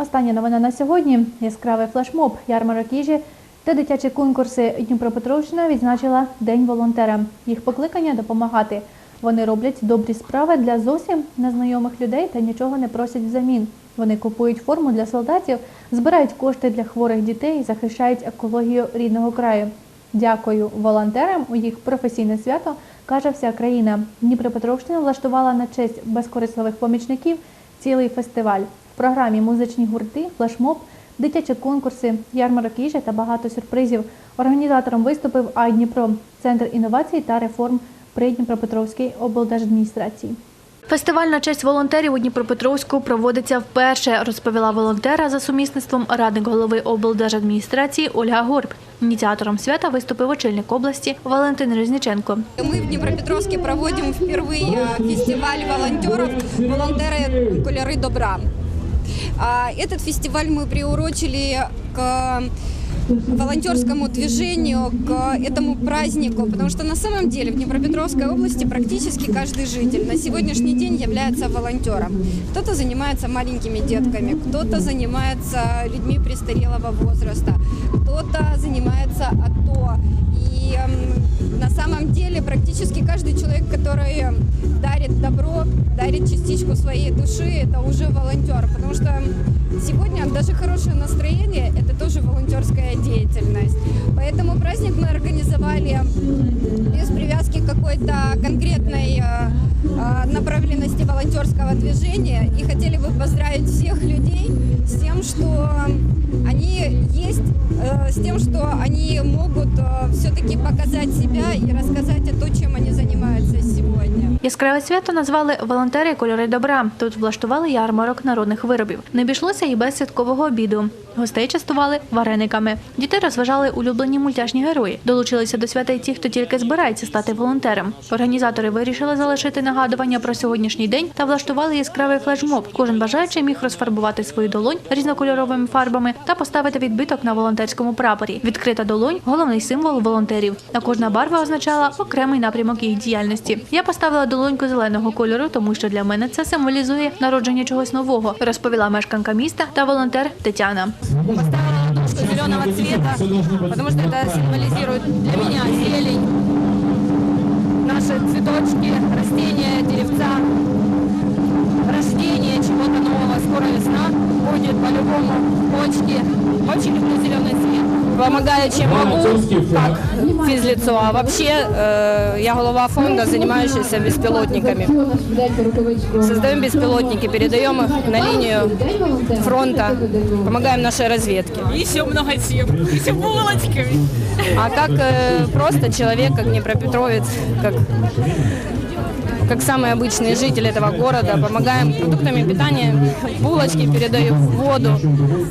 Остання новина на сьогодні яскравий флешмоб, ярмарок їжі та дитячі конкурси. Дніпропетровщина відзначила День волонтера. Їх покликання допомагати. Вони роблять добрі справи для зовсім незнайомих людей та нічого не просять взамін. Вони купують форму для солдатів, збирають кошти для хворих дітей і захищають екологію рідного краю. Дякую волонтерам у їх професійне свято, каже вся країна. Дніпропетровщина влаштувала на честь безкорисливих помічників цілий фестиваль В програмі музичні гурти, флешмоб, дитячі конкурси, ярмарок їжі та багато сюрпризів. Організатором виступив Айдніпро, центр інновацій та реформ при Дніпропетровській облдержадміністрації. Фестиваль на честь волонтерів у Дніпропетровську проводиться вперше, розповіла волонтера за сумісництвом радник голови облдержадміністрації Ольга Горб. Ініціатором свята виступив очільник області Валентин Резніченко. Мы в Днепропетровске проводим впервые э, фестиваль волонтеров «Волонтеры кулеры добра». А, Этот фестиваль мы приурочили к волонтерскому движению, к этому празднику, потому что на самом деле в Днепропетровской области практически каждый житель на сегодняшний день является волонтером. Кто-то занимается маленькими детками, кто-то занимается людьми престарелого возраста, кто-то занимается АТО. И эм, на самом деле практически каждый человек, который дарит добро, дарит частичку своей души, это уже волонтер. Потому что сегодня даже хорошее настроение – это тоже волонтерская деятельность. Поэтому праздник мы организовали без привязки к какой-то конкретной э, направленности волонтерского движения. И хотели бы поздравить всех людей с тем, что они есть, э, с тем, что они могут все-таки показать себя и рассказать о том, чем они занимаются сегодня. Яскраве свято назвали волонтери кольори добра. Тут влаштували ярмарок народних виробів. Не обійшлося і без святкового обіду. Гостей частували варениками. Дітей розважали улюблені мультяшні герої. Долучилися до свята й ті, хто тільки збирається стати волонтером. Організатори вирішили залишити нагадування про сьогоднішній день та влаштували яскравий флешмоб. Кожен бажаючий міг розфарбувати свою долонь різнокольоровими фарбами та поставити відбиток на волонтерському прапорі. Відкрита долонь головний символ волонтерів. А кожна барва означала окремий напрямок їх діяльності. Я поставила долоньку зеленого кольору, тому що для мене це символізує народження чогось нового, розповіла мешканка міста та волонтер Тетяна. Поставила ладошку зеленого цвета, потому что это символизирует для меня зелень, наши цветочки, растения, цвет. Помогаю, чем могу, как физлицо. А вообще э, я голова фонда, занимающаяся беспилотниками. Создаем беспилотники, передаем их на линию фронта, помогаем нашей разведке. Еще много тем, еще булочками. А как э, просто человек, как Днепропетровец, как, как самый обычный житель этого города, помогаем продуктами питания, булочки передаем, воду,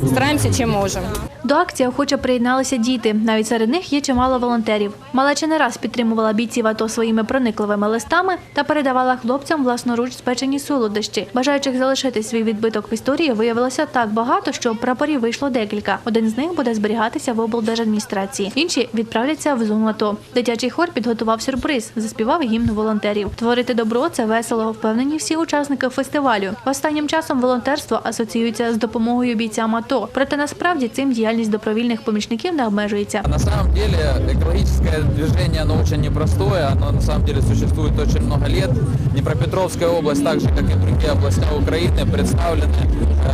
стараемся чем можем. До акції охоче приєдналися діти. Навіть серед них є чимало волонтерів. Малеча не раз підтримувала бійців АТО своїми проникливими листами та передавала хлопцям власноруч спечені солодощі. Бажаючих залишити свій відбиток в історії виявилося так багато, що прапорів вийшло декілька. Один з них буде зберігатися в облдержадміністрації. Інші відправляться в зону АТО. Дитячий хор підготував сюрприз, заспівав гімн волонтерів. Творити добро це весело, впевнені всі учасники фестивалю. Останнім часом волонтерство асоціюється з допомогою бійцям АТО. Проте насправді цим діяльність добровільних помічників не обмежується. На самом деле экологическое движение, оно очень непростое, оно на самом деле существует очень много лет. Днепропетровская область, так же как и другие области Украины, представлены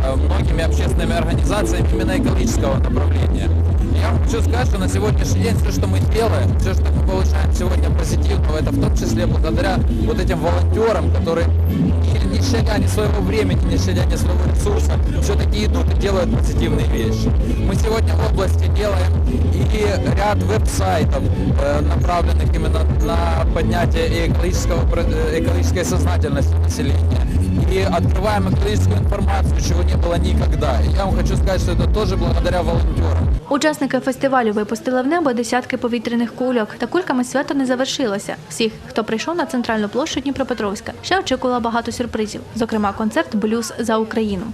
э, многими общественными организациями именно экологического направления. Я хочу сказать, что на сегодняшний день все, что мы делаем, все, что мы получаем сегодня позитивного, это в том числе благодаря вот этим волонтерам, которые не, не щадя ни своего времени, не щадя ни своего ресурса, все-таки идут и делают позитивные вещи. Мы сегодня в области делаем и ряд веб-сайтов, э, направленных именно на поднятие экологического, э, экологической сознательности населения. И открываем экологическую информацию, чего не было никогда. И я вам хочу сказать, что это тоже благодаря волонтерам. Учасники фестивалю випустили в небо десятки повітряних кульок. Та кульками свято не завершилося. Всіх, хто прийшов на центральну площу Дніпропетровська, ще очікувало багато сюрпризів, зокрема концерт Блюз за Україну.